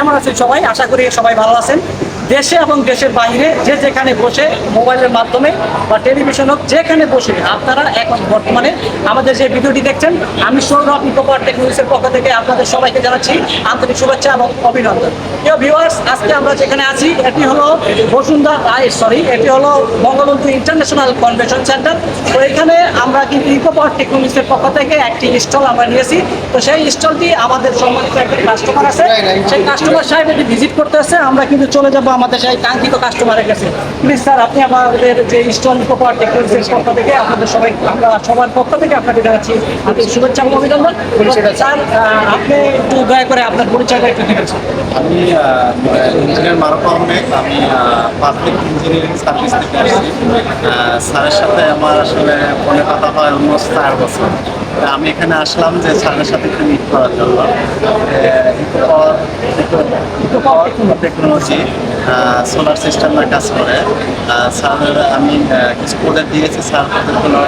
কেমন আছেন সবাই? আশা করি সবাই ভালো আছেন। দেশে এবং দেশের বাইরে যে যেখানে বসে মোবাইলের মাধ্যমে বা টেলিভিশন হোক, যেখানে বসে আপনারা এখন বর্তমানে আমাদের যে ভিডিওটি দেখছেন, আমি সৌরভ ইকোপার টেকনোলজিসের পক্ষ থেকে আপনাদের সবাইকে জানাচ্ছি আন্তরিক শুভেচ্ছা এবং অভিনন্দন। প্রিয় ভিউয়ার্স আজকে আমরা যেখানে আছি, এটি হলো বসুন্ধরা আই সরি এটি হলো বঙ্গবন্ধু ইন্টারন্যাশনাল কনভেনশন সেন্টার। তো এখানে আমরা কিন্তু ইকোপার টেকনোলজিসের পক্ষ থেকে একটি স্টল আমরা নিয়েছি। তো সেই স্টলটি আমাদের সম্মানিত একজন কাস্টমার আছে। সেই কাস্টমার সাহেব এটি ভিজিট করতে আসছে আমরা কিন্তু চলে যাব আমাদের সেই কাঙ্ক্ষিত কাস্টমারের কাছে। প্লিজ স্যার আপনি আমাদের যে স্টল ইকোপার টেকনোলজির পক্ষ থেকে আপনাদের সবাই আমরা সবার পক্ষ থেকে আপনাকে জানাচ্ছি আপনি শুভেচ্ছা এবং অভিনন্দন। স্যার আপনি একটু দয়া করে আপনার পরিচয়টা একটু দিবেন আমি ইঞ্জিনিয়ার মারুফ আহমেদ। আমি পাবলিক ইঞ্জিনিয়ারিং সার্ভিস থেকে আসছি। স্যারের সাথে আমার আসলে ফোনে কথা হয় অলমোস্ট চার বছর। আমি এখানে আসলাম যে স্যারের সাথে একটু মিট করার জন্য। টেকনোলজি সোলার সিস্টেমের কাজ করে। স্যার, আমি কিছু প্রোডাক্ট দিয়েছি স্যার প্রোডাক্টগুলো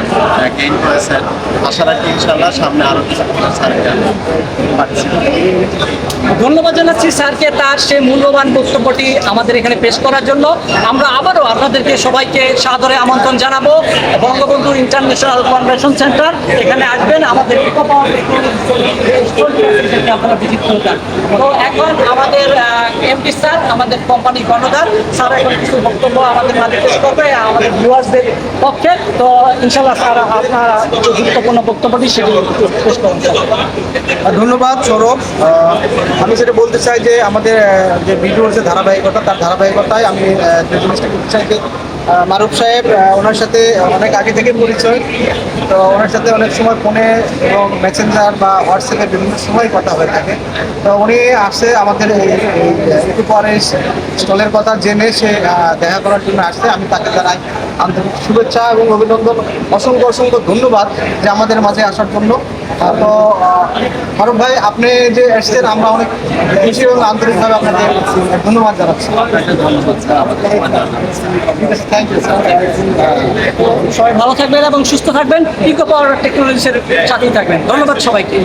গেইন করেছেন। আশা রাখি ইনশাল্লাহ সামনে আরও কিছু আমি পাচ্ছি। ধন্যবাদ জানাচ্ছি স্যারকে তার সে মূল্যবান বক্তব্যটি আমাদের এখানে পেশ করার জন্য। আমরা আবারও আপনাদেরকে সবাইকে সাদরে আমন্ত্রণ জানাব। বঙ্গবন্ধু ইন্টারন্যাশনাল কনভেনশন সেন্টার, এখানে আসবেন। আমাদের আপনারা তো এখন আমাদের এমপি স্যার, আমাদের কোম্পানি কর্ণধার। স্যার এখন কিছু বক্তব্য আমাদের মাঝে পেশ করবে আমাদের ভিউয়ার্সদের পক্ষে। তো ইনশাল্লাহ স্যার, আপনারা গুরুত্বপূর্ণ বক্তব্যটি সেটি পেশ করুন, স্যার। ধন্যবাদ, সৌরভ। আমি সেটা বলতে চাই যে আমাদের যে ভিডিওর যে ধারাবাহিকতা, তার ধারাবাহিকতায় আমি বলতে চাই যে মারুফ সাহেব ওনার সাথে অনেক আগে থেকে পরিচয়। তো ওনার সাথে অনেক সময় ফোনে এবং মেসেঞ্জার বা হোয়াটসঅ্যাপে বিভিন্ন সময় কথা হয়ে থাকে। তো উনি আসে আমাদের একটু পরে স্টলের কথা জেনে সে দেখা করার জন্য আসছে আমি তাকে জানাই আন্তরিক শুভেচ্ছা এবং অভিনন্দন, অসংখ্য অসংখ্য ধন্যবাদ যে আমাদের মাঝে আসার জন্য। তো ফারুক ভাই, আপনি যে এসছেন, আমরা অনেক খুশি এবং আন্তরিকভাবে আপনাকে ধন্যবাদ জানাচ্ছি। সবাই ভালো থাকবেন এবং সুস্থ থাকবেন। ইকো পাওয়ার টেকনোলজি সাথেই থাকবেন। ধন্যবাদ সবাইকে।